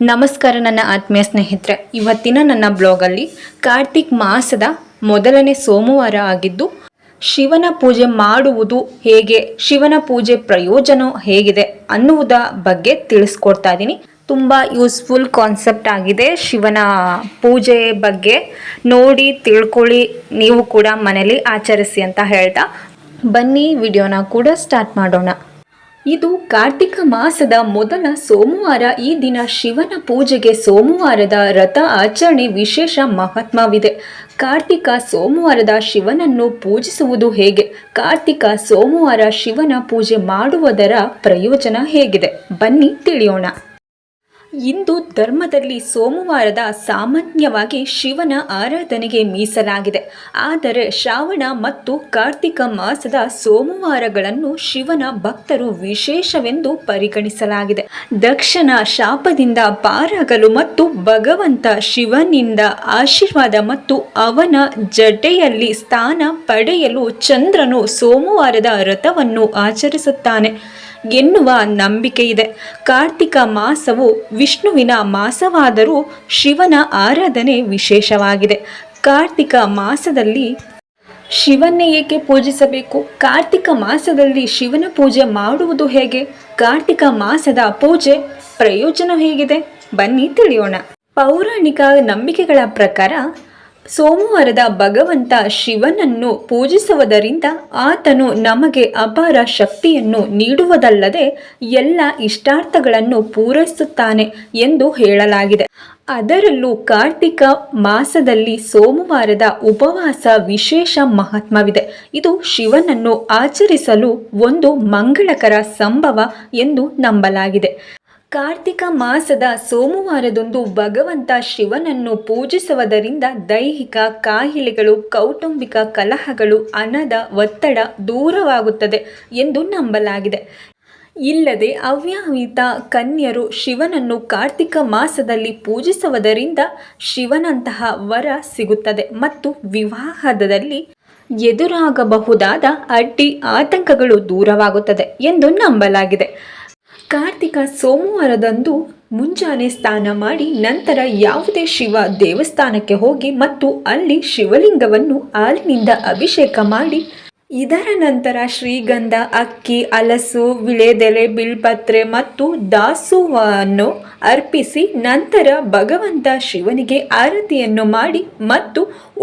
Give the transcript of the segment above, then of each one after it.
ನಮಸ್ಕಾರ ನನ್ನ ಆತ್ಮೀಯ ಸ್ನೇಹಿತರೆ. ಇವತ್ತಿನ ನನ್ನ ಬ್ಲಾಗಲ್ಲಿ ಕಾರ್ತಿಕ್ ಮಾಸದ ಮೊದಲನೇ ಸೋಮವಾರ ಆಗಿದ್ದು, ಶಿವನ ಪೂಜೆ ಮಾಡುವುದು ಹೇಗೆ, ಶಿವನ ಪೂಜೆ ಪ್ರಯೋಜನ ಹೇಗಿದೆ ಅನ್ನುವುದ ಬಗ್ಗೆ ತಿಳಿಸ್ಕೊಡ್ತಾ ಇದ್ದೀನಿ ತುಂಬ ಯೂಸ್ಫುಲ್ ಕಾನ್ಸೆಪ್ಟ್ ಆಗಿದೆ ಶಿವನ ಪೂಜೆ ಬಗ್ಗೆ. ನೋಡಿ, ತಿಳ್ಕೊಳ್ಳಿ, ನೀವು ಕೂಡ ಮನೇಲಿ ಆಚರಿಸಿ ಅಂತ ಹೇಳ್ತಾ. ಬನ್ನಿ, ವಿಡಿಯೋನ ಕೂಡ ಸ್ಟಾರ್ಟ್ ಮಾಡೋಣ. ಇದು ಕಾರ್ತಿಕ ಮಾಸದ ಮೊದಲ ಸೋಮವಾರ ಈ ದಿನ ಶಿವನ ಪೂಜೆಗೆ ಸೋಮವಾರದ ರಥ ಆಚರಣೆ ವಿಶೇಷ ಮಹತ್ವವಿದೆ. ಕಾರ್ತಿಕ ಸೋಮವಾರದ ಶಿವನನ್ನು ಪೂಜಿಸುವುದು ಹೇಗೆ? ಕಾರ್ತಿಕ ಸೋಮವಾರ ಶಿವನ ಪೂಜೆ ಮಾಡುವುದರ ಪ್ರಯೋಜನ ಹೇಗಿದೆ? ಬನ್ನಿ ತಿಳಿಯೋಣ. ಇಂದು ಧರ್ಮದಲ್ಲಿ ಸೋಮವಾರದ ಸಾಮಾನ್ಯವಾಗಿ ಶಿವನ ಆರಾಧನೆಗೆ ಮೀಸಲಾಗಿದೆ. ಆದರೆ ಶ್ರಾವಣ ಮತ್ತು ಕಾರ್ತಿಕ ಮಾಸದ ಸೋಮವಾರಗಳನ್ನು ಶಿವನ ಭಕ್ತರು ವಿಶೇಷವೆಂದು ಪರಿಗಣಿಸಲಾಗಿದೆ. ದಕ್ಷನ ಶಾಪದಿಂದ ಪಾರಾಗಲು ಮತ್ತು ಭಗವಂತ ಶಿವನಿಂದ ಆಶೀರ್ವಾದ ಮತ್ತು ಅವನ ಜಡೆಯಲ್ಲಿ ಸ್ಥಾನ ಪಡೆಯಲು ಚಂದ್ರನು ಸೋಮವಾರದ ರಥವನ್ನು ಆಚರಿಸುತ್ತಾನೆ. ಎನ್ನುವ ನಂಬಿಕೆ ಇದೆ. ಕಾರ್ತಿಕ ಮಾಸವು ವಿಷ್ಣುವಿನ ಮಾಸವಾದರೂ ಶಿವನ ಆರಾಧನೆ ವಿಶೇಷವಾಗಿದೆ. ಕಾರ್ತಿಕ ಮಾಸದಲ್ಲಿ ಶಿವನ್ನೇ ಏಕೆ ಪೂಜಿಸಬೇಕು? ಕಾರ್ತಿಕ ಮಾಸದಲ್ಲಿ ಶಿವನ ಪೂಜೆ ಮಾಡುವುದು ಹೇಗೆ? ಕಾರ್ತಿಕ ಮಾಸದ ಪೂಜೆ ಪ್ರಯೋಜನ ಹೇಗಿದೆ? ಬನ್ನಿ ತಿಳಿಯೋಣ. ಪೌರಾಣಿಕ ನಂಬಿಕೆಗಳ ಪ್ರಕಾರ ಸೋಮವಾರದ ಭಗವಂತ ಶಿವನನ್ನು ಪೂಜಿಸುವುದರಿಂದ ಆತನು ನಮಗೆ ಅಪಾರ ಶಕ್ತಿಯನ್ನು ನೀಡುವುದಲ್ಲದೆ ಎಲ್ಲ ಇಷ್ಟಾರ್ಥಗಳನ್ನು ಪೂರೈಸುತ್ತಾನೆ ಎಂದು ಹೇಳಲಾಗಿದೆ. ಅದರಲ್ಲೂ ಕಾರ್ತಿಕ ಮಾಸದಲ್ಲಿ ಸೋಮವಾರದ ಉಪವಾಸ ವಿಶೇಷ ಮಹತ್ವವಿದೆ. ಇದು ಶಿವನನ್ನು ಆಚರಿಸಲು ಒಂದು ಮಂಗಳಕರ ಸಂಭವ ಎಂದು ನಂಬಲಾಗಿದೆ. ಕಾರ್ತಿಕ ಮಾಸದ ಸೋಮವಾರದಂದು ಭಗವಂತ ಶಿವನನ್ನು ಪೂಜಿಸುವುದರಿಂದ ದೈಹಿಕ ಕಾಯಿಲೆಗಳು, ಕೌಟುಂಬಿಕ ಕಲಹಗಳು, ಹಣದ ಒತ್ತಡ ದೂರವಾಗುತ್ತದೆ ಎಂದು ನಂಬಲಾಗಿದೆ. ಇಲ್ಲದೆ ಅವ್ಯಾಹಿತ ಕನ್ಯರು ಶಿವನನ್ನು ಕಾರ್ತಿಕ ಮಾಸದಲ್ಲಿ ಪೂಜಿಸುವುದರಿಂದ ಶಿವನಂತಹ ವರ ಸಿಗುತ್ತದೆ ಮತ್ತು ವಿವಾಹದಲ್ಲಿ ಎದುರಾಗಬಹುದಾದ ಅಡ್ಡಿ ಆತಂಕಗಳು ದೂರವಾಗುತ್ತದೆ ಎಂದು ನಂಬಲಾಗಿದೆ. ಕಾರ್ತಿಕ ಸೋಮವಾರದಂದು ಮುಂಜಾನೆ ಸ್ನಾನ ಮಾಡಿ ನಂತರ ಯಾವುದೇ ಶಿವ ದೇವಸ್ಥಾನಕ್ಕೆ ಹೋಗಿ ಮತ್ತು ಅಲ್ಲಿ ಶಿವಲಿಂಗವನ್ನು ಹಾಲಿನಿಂದ ಅಭಿಷೇಕ ಮಾಡಿ, ಇದರ ನಂತರ ಶ್ರೀಗಂಧ, ಅಕ್ಕಿ, ಹಲಸು, ವಿಳೆದೆಲೆ, ಬಿಲ್ಪತ್ರೆ ಮತ್ತು ದಾಸುವನ್ನು ಅರ್ಪಿಸಿ ನಂತರ ಭಗವಂತ ಶಿವನಿಗೆ ಆರತಿಯನ್ನು ಮಾಡಿ ಮತ್ತು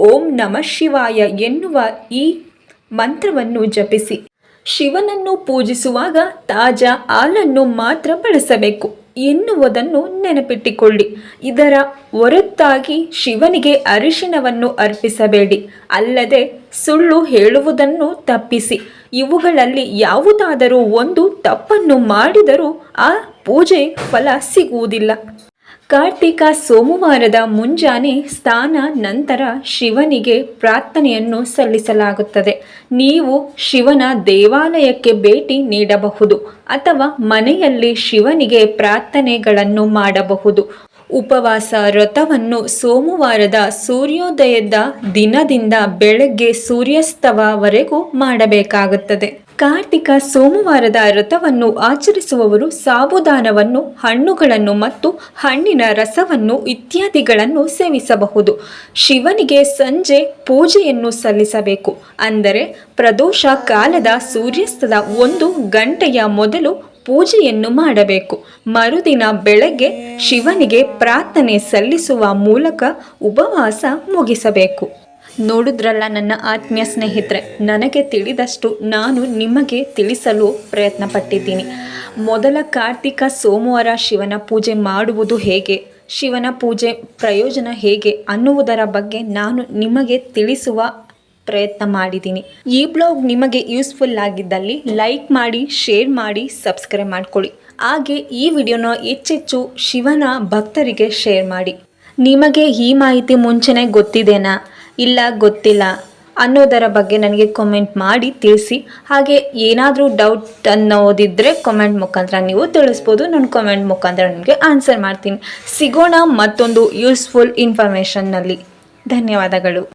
ಓಂ ನಮ ಶಿವಾಯ ಎನ್ನುವ ಈ ಮಂತ್ರವನ್ನು ಜಪಿಸಿ. ಶಿವನನ್ನು ಪೂಜಿಸುವಾಗ ತಾಜಾ ಹಾಲನ್ನು ಮಾತ್ರ ಬಳಸಬೇಕು. ಎನ್ನುವುದನ್ನು ನೆನಪಿಟ್ಟುಕೊಳ್ಳಿ. ಇದರ ಹೊರತಾಗಿ ಶಿವನಿಗೆ ಅರಿಶಿಣವನ್ನು ಅರ್ಪಿಸಬೇಡಿ. ಅಲ್ಲದೆ ಸುಳ್ಳು ಹೇಳುವುದನ್ನು ತಪ್ಪಿಸಿ. ಇವುಗಳಲ್ಲಿ ಯಾವುದಾದರೂ ಒಂದು ತಪ್ಪನ್ನು ಮಾಡಿದರೂ ಆ ಪೂಜೆ ಫಲ ಸಿಗುವುದಿಲ್ಲ. ಕಾರ್ತಿಕ ಸೋಮವಾರದ ಮುಂಜಾನೆ ಸ್ನಾನ ನಂತರ ಶಿವನಿಗೆ ಪ್ರಾರ್ಥನೆಯನ್ನು ಸಲ್ಲಿಸಲಾಗುತ್ತದೆ. ನೀವು ಶಿವನ ದೇವಾಲಯಕ್ಕೆ ಭೇಟಿ ನೀಡಬಹುದು ಅಥವಾ ಮನೆಯಲ್ಲಿ ಶಿವನಿಗೆ ಪ್ರಾರ್ಥನೆಗಳನ್ನು ಮಾಡಬಹುದು. ಉಪವಾಸ ವ್ರತವನ್ನು ಸೋಮವಾರದ ಸೂರ್ಯೋದಯದ ದಿನದಿಂದ ಬೆಳಗ್ಗೆ ಸೂರ್ಯಾಸ್ತವವರೆಗೂ ಮಾಡಬೇಕಾಗುತ್ತದೆ. ಕಾರ್ತಿಕ ಸೋಮವಾರದ ರಥವನ್ನು ಆಚರಿಸುವವರು ಸಾಬುದಾನವನ್ನು, ಹಣ್ಣುಗಳನ್ನು ಮತ್ತು ಹಣ್ಣಿನ ರಸವನ್ನು ಇತ್ಯಾದಿಗಳನ್ನು ಸೇವಿಸಬಹುದು. ಶಿವನಿಗೆ ಸಂಜೆ ಪೂಜೆಯನ್ನು ಸಲ್ಲಿಸಬೇಕು. ಅಂದರೆ ಪ್ರದೋಷ ಕಾಲದ ಸೂರ್ಯಾಸ್ತದ ಒಂದು ಗಂಟೆಯ ಮೊದಲು ಪೂಜೆಯನ್ನು ಮಾಡಬೇಕು. ಮರುದಿನ ಬೆಳಗ್ಗೆ ಶಿವನಿಗೆ ಪ್ರಾರ್ಥನೆ ಸಲ್ಲಿಸುವ ಮೂಲಕ ಉಪವಾಸ ಮುಗಿಸಬೇಕು. ನೋಡಿದ್ರಲ್ಲ ನನ್ನ ಆತ್ಮೀಯ ಸ್ನೇಹಿತರೆ, ನನಗೆ ತಿಳಿದಷ್ಟು ನಾನು ನಿಮಗೆ ತಿಳಿಸಲು ಪ್ರಯತ್ನ ಪಟ್ಟಿದ್ದೀನಿ ಮೊದಲ ಕಾರ್ತಿಕ ಸೋಮವಾರ ಶಿವನ ಪೂಜೆ ಮಾಡುವುದು ಹೇಗೆ, ಶಿವನ ಪೂಜೆ ಪ್ರಯೋಜನ ಹೇಗೆ ಅನ್ನುವುದರ ಬಗ್ಗೆ ನಾನು ನಿಮಗೆ ತಿಳಿಸುವ ಪ್ರಯತ್ನ ಮಾಡಿದ್ದೀನಿ. ಈ ಬ್ಲಾಗ್ ನಿಮಗೆ ಯೂಸ್ಫುಲ್ ಆಗಿದ್ದಲ್ಲಿ ಲೈಕ್ ಮಾಡಿ, ಶೇರ್ ಮಾಡಿ, ಸಬ್ಸ್ಕ್ರೈಬ್ ಮಾಡ್ಕೊಳ್ಳಿ. ಹಾಗೆ ಈ ವಿಡಿಯೋನ ಹೆಚ್ಚೆಚ್ಚು ಶಿವನ ಭಕ್ತರಿಗೆ ಶೇರ್ ಮಾಡಿ. ನಿಮಗೆ ಈ ಮಾಹಿತಿ ಮುಂಚೆನೇ ಗೊತ್ತಿದೆನಾ? ಇಲ್ಲ, ಗೊತ್ತಿಲ್ಲ ಅನ್ನೋದರ ಬಗ್ಗೆ ನನಗೆ ಕಮೆಂಟ್ ಮಾಡಿ ತಿಳಿಸಿ. ಹಾಗೆ ಏನಾದರೂ ಡೌಟ್ ಅನ್ನೋದಿದ್ದರೆ ಕಮೆಂಟ್ ಮುಖಾಂತರ ನೀವು ತಿಳಿಸ್ಬೋದು. ನಾನು ಕಮೆಂಟ್ ಮುಖಾಂತರ ನಿಮಗೆ ಆನ್ಸರ್ ಮಾಡ್ತೀನಿ. ಸಿಗೋಣ ಮತ್ತೊಂದು ಯೂಸ್ಫುಲ್ ಇನ್ಫಾರ್ಮೇಷನ್ನಲ್ಲಿ ಧನ್ಯವಾದಗಳು.